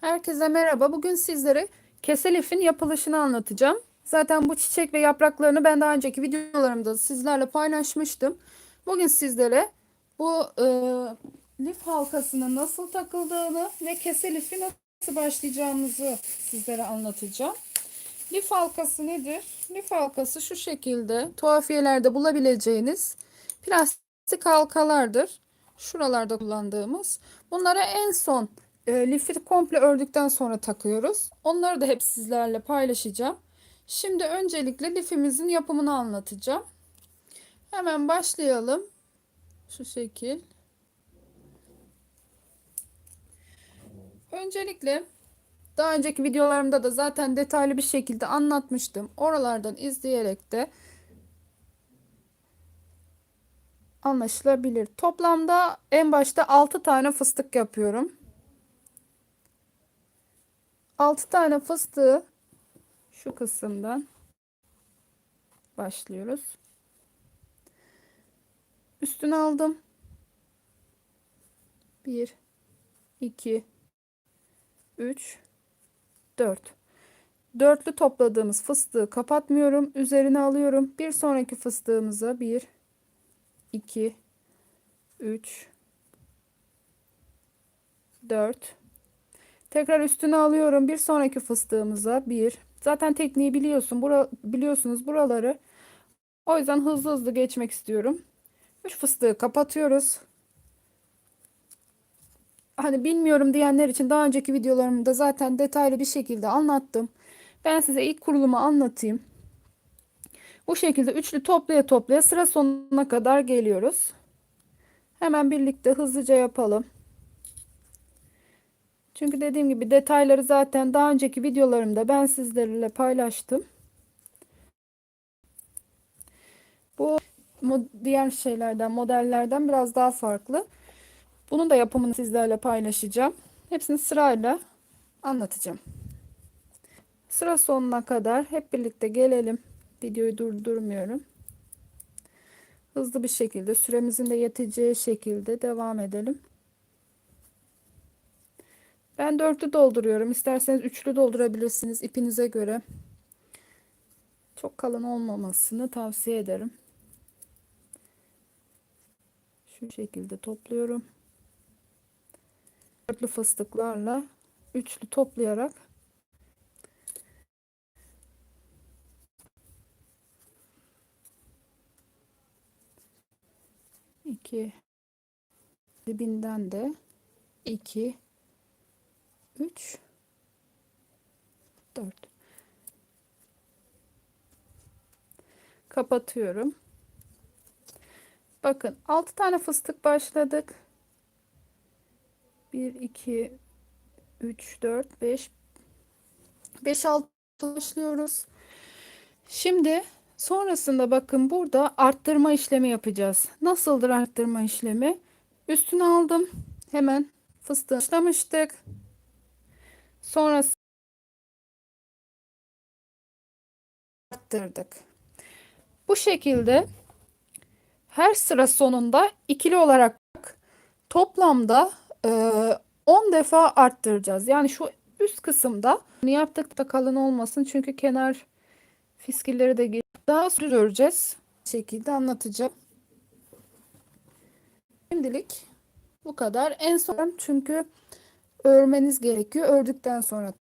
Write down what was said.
Herkese merhaba. Bugün sizlere kese lifin yapılışını anlatacağım. Zaten bu çiçek ve yapraklarını ben daha önceki videolarımda sizlerle paylaşmıştım. Bugün sizlere bu e, lif halkasının nasıl takıldığını ve kese lifi nasıl başlayacağımızı sizlere anlatacağım. Lif halkası nedir? Lif halkası şu şekilde tuhafiyelerde bulabileceğiniz plastik halkalardır. Şuralarda kullandığımız. Bunlara en son e, lifi komple ördükten sonra takıyoruz. Onları da hep sizlerle paylaşacağım. Şimdi öncelikle lifimizin yapımını anlatacağım. Hemen başlayalım. Şu şekil. Öncelikle daha önceki videolarımda da zaten detaylı bir şekilde anlatmıştım. Oralardan izleyerek de anlaşılabilir. Toplamda en başta 6 tane fıstık yapıyorum. 6 tane fıstığı şu kısımdan başlıyoruz. Üstüne aldım. 1 2 3 4 Dörtlü topladığımız fıstığı kapatmıyorum. Üzerine alıyorum. Bir sonraki fıstığımıza 1 2 3 4 Tekrar üstüne alıyorum. Bir sonraki fıstığımıza 1. Zaten tekniği biliyorsun. Bura, biliyorsunuz buraları. O yüzden hızlı hızlı geçmek istiyorum. 3 fıstığı kapatıyoruz. Hani bilmiyorum diyenler için daha önceki videolarımda zaten detaylı bir şekilde anlattım. Ben size ilk kurulumu anlatayım. Bu şekilde üçlü toplaya toplaya sıra sonuna kadar geliyoruz. Hemen birlikte hızlıca yapalım. Çünkü dediğim gibi detayları zaten daha önceki videolarımda ben sizlerle paylaştım. Bu diğer şeylerden, modellerden biraz daha farklı. Bunun da yapımını sizlerle paylaşacağım. Hepsini sırayla anlatacağım. Sıra sonuna kadar hep birlikte gelelim. Videoyu durdurmuyorum. Hızlı bir şekilde süremizin de yeteceği şekilde devam edelim. Ben dörtlü dolduruyorum. İsterseniz üçlü doldurabilirsiniz ipinize göre. Çok kalın olmamasını tavsiye ederim. Şu şekilde topluyorum. Dörtlü fıstıklarla üçlü toplayarak iki dibinden de iki 3 4 kapatıyorum. Bakın 6 tane fıstık başladık. 1 2 3 4 5 5 6 başlıyoruz. Şimdi sonrasında bakın burada arttırma işlemi yapacağız. Nasıldır arttırma işlemi? Üstüne aldım. Hemen fıstığı başlamıştık. Sonra arttırdık. Bu şekilde her sıra sonunda ikili olarak toplamda e, 10 defa arttıracağız. Yani şu üst kısımda yaptık da kalın olmasın çünkü kenar fiskilleri de daha süreceğiz. Bu şekilde anlatacağım. Şimdilik bu kadar. En son çünkü örmeniz gerekiyor. Ördükten sonra